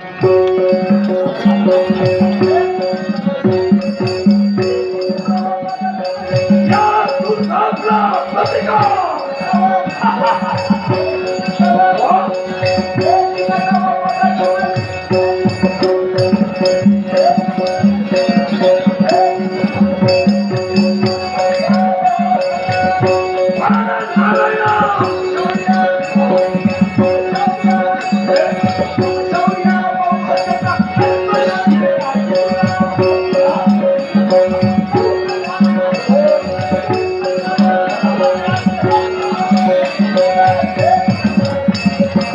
Hallelujah!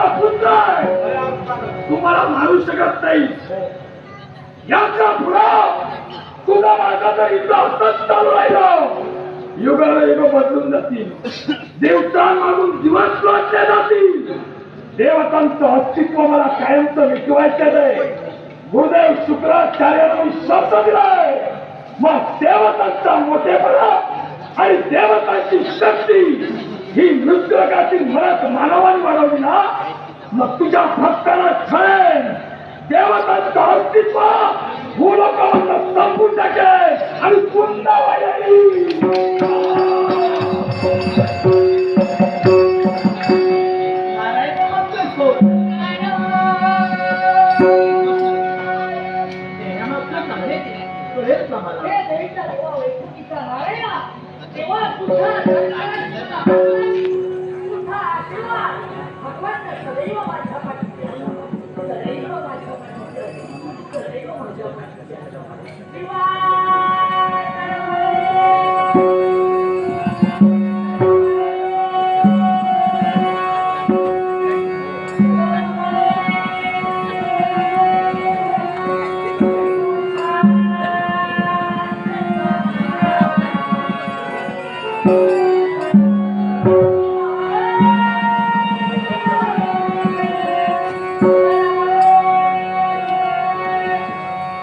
आहे पुत्र आहे तुम्हाला मारू शकत नाही. याचा पुढा तुझा मार्गाचा इतका असंच चालू राहिलं? युगाला युग बदलून जातील. देवता मागून दिवस लोटल्या जातील. देवतांचं अस्तित्व मला कायमचं विकवायचं आहे गुरुदेव शुक्राचार्याला मी शब्द दिलाय. मग देवतांचा मोठेपणा आणि देवतांची शक्ती ही मृत्यूकातील मनात मानवाने वाढवली ना? मग तुझ्या भक्ताला छळेल. देवतांचं अस्तित्व भूलोकावर संपून टाकेल. आणि पुन्हा वाढली. Thank you.